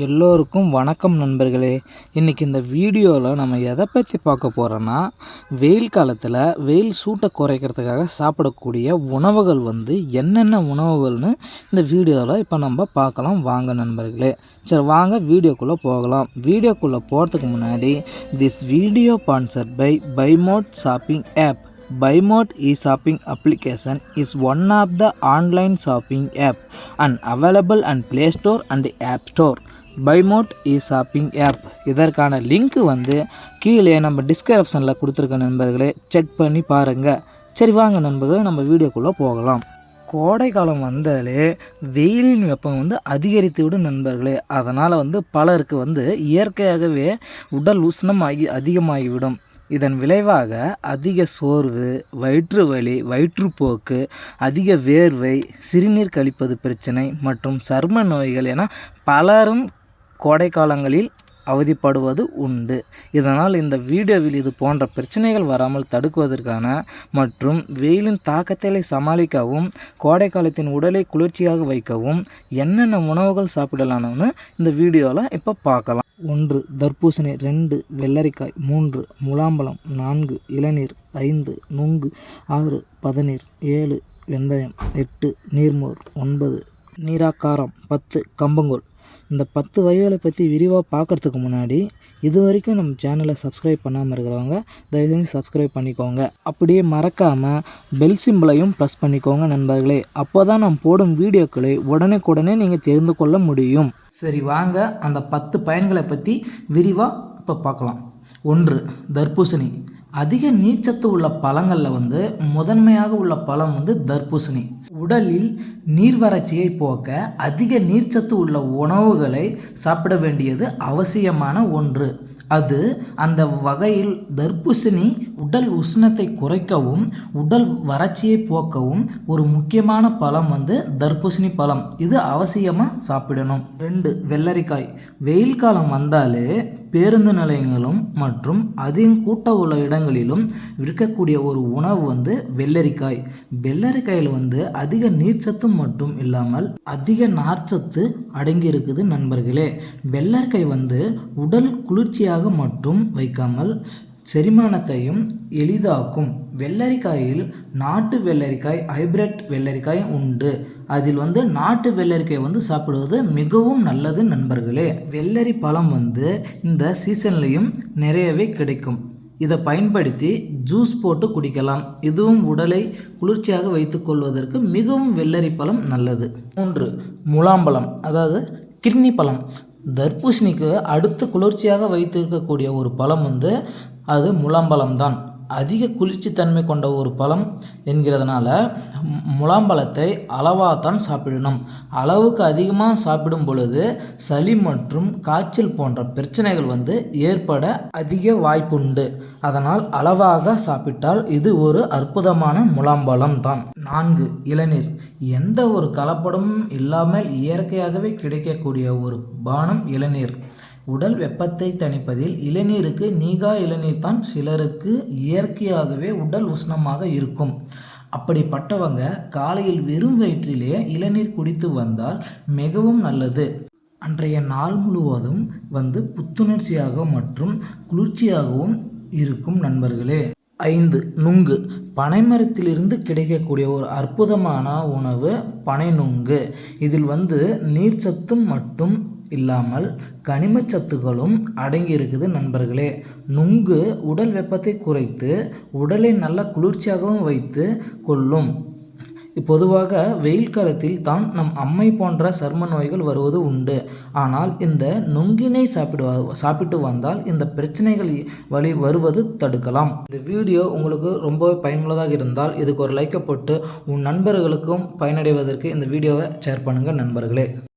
எல்லோருக்கும் வணக்கம் நண்பர்களே. இன்றைக்கி இந்த வீடியோவில் நம்ம எதை பற்றி பார்க்க போகிறோன்னா வெயில் காலத்தில் வெயில் சூட்டை குறைக்கிறதுக்காக சாப்பிடக்கூடிய உணவுகள் வந்து என்னென்ன உணவுகள்னு இந்த வீடியோவில் இப்போ நம்ம பார்க்கலாம். வாங்க நண்பர்களே. சரி வாங்க வீடியோக்குள்ளே போகலாம். வீடியோக்குள்ளே போகிறதுக்கு முன்னாடி this video sponsored by Buymart shopping app Buymart e-shopping application is one of the online shopping app and available on Play Store and App Store. Bimot e shopping app இதற்கான லிங்க் வந்து கீழே நம்ம டிஸ்கிரிப்ஷனில் கொடுத்துருக்க நண்பர்களே செக் பண்ணி பாருங்கள் சரி வாங்க நண்பர்களே நம்ம வீடியோக்குள்ளே போகலாம். கோடை காலம் வந்தாலே வெயிலின் வெப்பம் வந்து அதிகரித்து விடும் நண்பர்களே. அதனால் வந்து பலருக்கு வந்து இயற்கையாகவே உடல் உஷ்ணம் ஆகி அதிகமாகிவிடும். இதன் விளைவாக அதிக சோர்வு வயிற்று வலி வயிற்றுப்போக்கு அதிக வேர்வை சிறுநீர் கழிப்பது பிரச்சனை மற்றும் சர்ம நோய்கள் என பலரும் கோடை காலங்களில் அவதிப்படுவது உண்டு. இதனால் இந்த வீடியோவில் இது போன்ற பிரச்சனைகள் வராமல் தடுக்குவதற்கான மற்றும் வெயிலின் தாக்கத்தை சமாளிக்கவும் கோடை காலத்தின் உடலை குளிர்ச்சியாக வைக்கவும் என்னென்ன உணவுகள் சாப்பிடலாம்னு இந்த வீடியோவில் இப்போ பார்க்கலாம். ஒன்று தர்பூசணி ரெண்டு வெள்ளரிக்காய் மூன்று முலாம்பழம் நான்கு இளநீர் ஐந்து நுங்கு ஆறு பதநீர் ஏழு வெந்தயம் எட்டு நீர்மோர் ஒன்பது நீராக்காரம் பத்து கம்பங்கோல் இந்த பத்து வகைகளை பற்றி விரிவாக பார்க்குறதுக்கு முன்னாடி இது வரைக்கும் நம்ம சேனலை சப்ஸ்கிரைப் பண்ணாமல் இருக்கிறவங்க தயவுசெஞ்சு சப்ஸ்கிரைப் பண்ணிக்கோங்க. அப்படியே மறக்காமல் பெல் சிம்பிளையும் ப்ரெஸ் பண்ணிக்கோங்க நண்பர்களே. அப்போ தான் நான் போடும் வீடியோக்களை உடனே நீங்கள் தெரிந்து கொள்ள முடியும். சரி வாங்க அந்த பத்து பயன்களை பற்றி விரிவாக இப்போ பார்க்கலாம் ஒன்று தர்பூசணி. அதிக நீச்சத்து உள்ள பழங்களில் வந்து முதன்மையாக உள்ள பழம் வந்து தர்பூசணி. உடலில் நீர்வறட்சியை போக்க அதிக நீர்ச்சத்து உள்ள உணவுகளை சாப்பிட வேண்டியது அவசியமான ஒன்று. அது அந்த வகையில் தர்பூசணி உடல் உஷ்ணத்தை குறைக்கவும் உடல் வறட்சியை போக்கவும் ஒரு முக்கியமான பழம் வந்து தர்பூசணி பழம். இது அவசியமாக சாப்பிடணும். ரெண்டு வெள்ளரிக்காய். வெயில் காலம் வந்தாலே பேருந்து நிலையங்களும் மற்றும் அதிகம் கூட்ட உள்ள இடங்களிலும் விற்கக்கூடிய ஒரு உணவு வந்து வெள்ளரிக்காய். வெள்ளரிக்காயில் வந்து அதிக நீர்ச்சத்து மட்டும் இல்லாமல் அதிக நார்ச்சத்து அடங்கி இருக்குது நண்பர்களே. வெள்ளரிக்காய் வந்து உடல் குளிர்ச்சியாக மட்டும் வைக்காமல் செரிமானத்தையும் எளிதாக்கும். வெள்ளரிக்காயில் நாட்டு வெள்ளரிக்காய் ஹைப்ரிட் வெள்ளரிக்காய் உண்டு. அதில் வந்து நாட்டு வெள்ளரிக்காய் வந்து சாப்பிடுவது மிகவும் நல்லது நண்பர்களே. வெள்ளரி பழம் வந்து இந்த சீசன்லேயும் நிறையவே கிடைக்கும். இதை பயன்படுத்தி ஜூஸ் போட்டு குடிக்கலாம். இதுவும் உடலை குளிர்ச்சியாக வைத்துக்கொள்வதற்கு மிகவும் வெள்ளரி பழம் நல்லது. மூன்று முலாம்பழம் அதாவது கிட்னி பழம். தர்பூசணிக்கு அடுத்து குளிர்ச்சியாக வைத்திருக்கக்கூடிய ஒரு பழம் வந்து அது முலாம்பழம் தான் அதிக குளிர்ச்சித்தன்மை கொண்ட ஒரு பழம் என்கிறதுனால முலாம்பழத்தை அளவாக தான் சாப்பிடணும். அளவுக்கு அதிகமாக சாப்பிடும் பொழுது சளி மற்றும் காய்ச்சல் போன்ற பிரச்சனைகள் வந்து ஏற்பட அதிக வாய்ப்புண்டு. அதனால் அளவாக சாப்பிட்டால் இது ஒரு அற்புதமான முலாம்பழம் தான் நான்கு இளநீர். எந்த ஒரு கலப்படமும் இல்லாமல் இயற்கையாகவே கிடைக்கக்கூடிய ஒரு பானம் இளநீர். உடல் வெப்பத்தை தணிப்பதில் இளநீருக்கு நீகா இளநீர் தான் சிலருக்கு இயற்கையாகவே உடல் உஷ்ணமாக இருக்கும். அப்படிப்பட்டவங்க காலையில் வெறும் வயிற்றிலே இளநீர் குடித்து வந்தால் மிகவும் நல்லது. அன்றைய நாள் முழுவதும் வந்து புத்துணர்ச்சியாக மற்றும் குளிர்ச்சியாகவும் இருக்கும் நண்பர்களே. ஐந்து நுங்கு. பனைமரத்திலிருந்து கிடைக்கக்கூடிய ஒரு அற்புதமான உணவு பனை நுங்கு இதில் வந்து நீர்ச்சத்தும் மட்டும் இல்லாமல் கனிமச்சத்துகளும் அடங்கியிருக்குது நண்பர்களே. நுங்கு உடல் வெப்பத்தை குறைத்து உடலை நல்ல குளிர்ச்சியாகவும் வைத்து கொள்ளும். பொதுவாக வெயில் காலத்தில் தான் நம் அம்மை போன்ற சர்ம நோய்கள் வருவது உண்டு. ஆனால் இந்த நுங்கினை சாப்பிடுவா சாப்பிட்டு வந்தால் இந்த பிரச்சனைகள் வழி வருவது தடுக்கலாம். இந்த வீடியோ உங்களுக்கு ரொம்பவே பயனுள்ளதாக இருந்தால் இதுக்கு ஒரு லைக்கை போட்டு உன் நண்பர்களுக்கும் பயனடைவதற்கு இந்த வீடியோவை ஷேர் பண்ணுங்கள் நண்பர்களே.